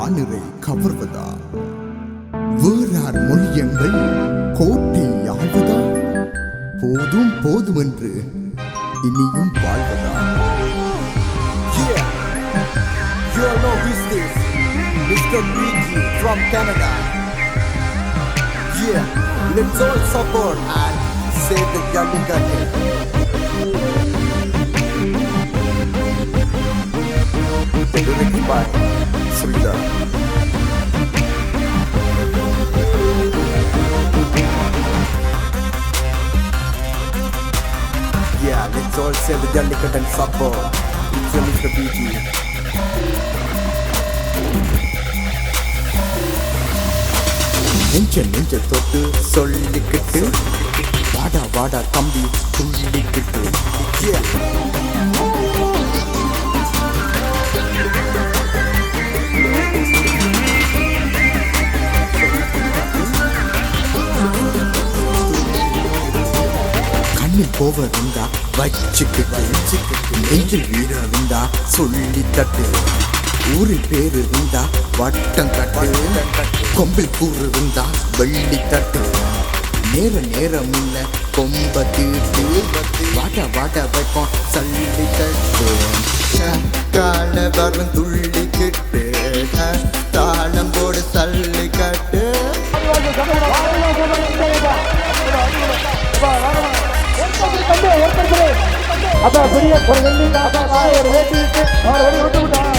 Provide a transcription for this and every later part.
ஆணிரை கவர்வதா வேறார் மொழியங்கள் கோட்டை ஆழ்வதா போதும் போதும் என்று இனியும் வாழ்வதா Yeah, you all know who is this? Mr. Ricky from Canada. Yeah, let's all support and save the Jallikattu. Lyrics by Sridhar. Yeah, let's all save the delicate and supper. It's your Mr. BG. நெஞ்ச நெஞ்ச தொட்டு சொல்லிக்கிட்டு வாடா வாடா தம்பி துள்ளிக்கிட்டு Yeah. கண்ணில் கோவ வச்சுக்கிட்டு நெஞ்சில் வீரம் இருந்தா சொல்லி தட்டு. ஊரில் பேரு இருந்தா வட்டம் கட்டு கொம்பில் கூறு இருந்தா வெள்ளி தட்டு. நேர நேரம் இல்ல கொம்ப தீர்த்து வாட வாட வைப்போம் சல்லி தட்டு. கால வரும் துள்ளி கிட்டு. தாளம் போடு சல்லி அப்ப பெரிய ஒரு வெள்ளி அப்ப மாடு ஒரு வேட்டி இட்டு அவரை வெளியே விட்டு விட்டான்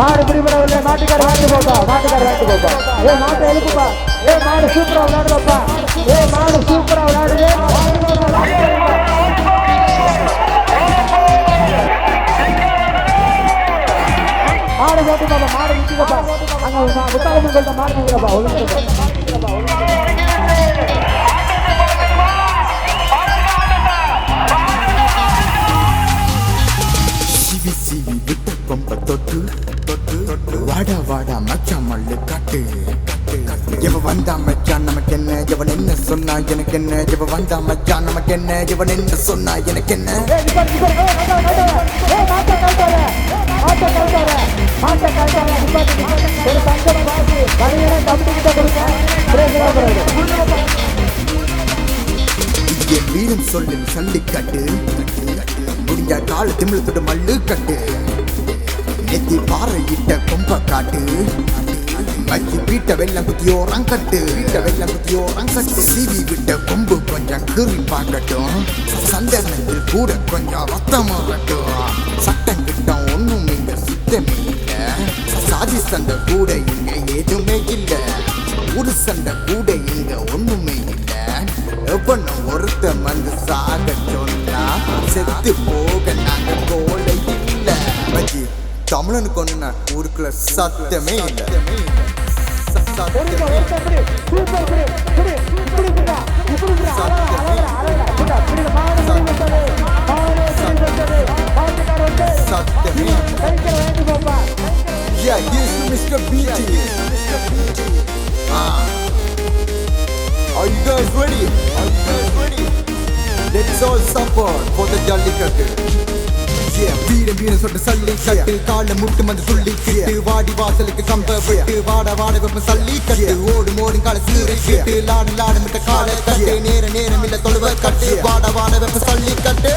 மாடு பிடிபடவில்லை மாட்டுக்கார வாட்டு போப்பா மாட்டுக்கார வாட்டு போப்பா. ஏ மாட்டை எழுப்புப்பா. ஏ மாடு சூப்பரா விளையாடுவாப்பா ஏ மாடு சூப்பரா விளையாடுது வாடா வாடா மச்சான் மல்லு காட்டு. எவ வந்தா மச்சான் நமக்கு என்ன? இவன் என்ன சொன்னா எனக்கு என்ன? எவ வந்தா மச்சான் நமக்கு என்ன? இவன் என்ன சொன்னா எனக்கு என்ன? ஏய், நிப்பாரு, நிப்பாரு. ஏய், சல்லி கட்டு முடிஞ்ச கால திமிழ் மல்லு கட்டு. நெத்தி பாறை கொம்ப காட்டு. வச்சு வீட்டை வெள்ளம் குத்தியோ ரங்கட்டு. வீட்டை வெள்ளம் குத்தியோ ரங்கட்டு. சீவி விட்ட கொம்பு கொஞ்சம் கீறி பார்க்கட்டும். சந்தனத்தில் கூட கொஞ்சம் ரத்தம் வரட்டும் சட்டம் கிட்டம் ஒன்றும் இங்க சுத்தமே இல்லை. சாதி சண்டை கூட இங்க எதுவுமே இல்லை. ஊரு சண்டை கூட இங்க ஒண்ணுமே இல்லை. எவனும் ஒருத்தன் வந்து சாக சொன்னா செத்து போ தமிழனுக்கு ஒண்ணு ஊருக்குள்ள சத்தமே இல்ல போப்பா. Yeah, here's Mr. BG. Ah, Are you guys ready? Are you guys ready? Let's all support for the Jallikattu. Yeah, வீரம் சல்லி கட்டு. கால முட்டு வந்து துள்ளி கிட்டு. வாடி வாசலுக்கு கம்ப விட்டு. வாட வாட வெப்ப சல்லி கட்டு. ஓடு ஓடும் கால சீரை கிட்டு. லாடு லாடு மிட்ட கால கட்டு நேர நேரம் இல்ல தொழுவ கட்டு. வாட வாட வெப்ப சல்லி கட்டு.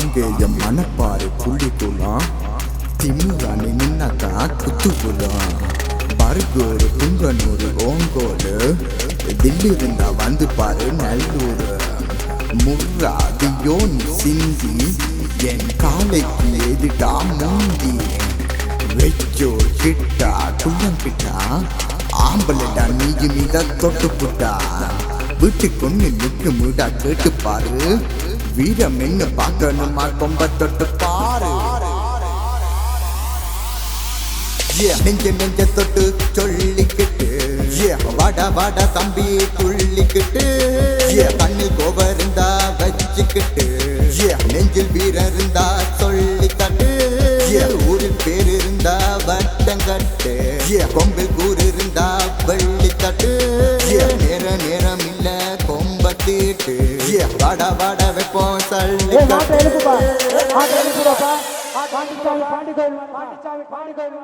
காங்கேயம் மணப்பாறை புள்ளிக்குலாம் திமுறானி நின்னாக்கா குத்துக்குலாம் பர்கூர் துங்கனூர் ஓங்கோடு தில்லி இருந்தா வந்து பாரு நல்லூர். முர்ராதியோ சிந்தி என் காலைக்கு எதிட்டா மூந்தி. வெச்சோ கிட்டா குள்ளம் கிட்டா. ஆம்பளடா நீங்க மீத தொட்டு புட்டா வீட்டுக்கு ஒன்று நிற்கு முடா கேட்டு பாரு வீரம் என்ன பார்க்கணுமா? கொம்ப தொட்டு பாரு. நெஞ்ச நெஞ்ச தொட்டு சொல்லிக்கிட்டு. வட வட தம்பி துள்ளிக்கிட்டு. Yeah. கண்ணில் கோபம் இருந்தா வச்சுக்கிட்டு. நெஞ்சில் வீரம் இருந்தா சொல்லிக்கட்டு தட்டு ஊரில் பேர் இருந்தா வட்டங்கட்டு Yeah. கொம்பில் கூறு இருந்தா வெள்ளி தட்டு Yeah. நேர நேரம் இல்ல கொம்பத்தீட்டு. வாடா வாடா வைப்போம் சல்லி மாட்டை எழுப்புப்பா. மாட்டை எழுப்புப்பா பாண்டிச்சாமி பாண்டி கோயில் பாண்டிச்சாமி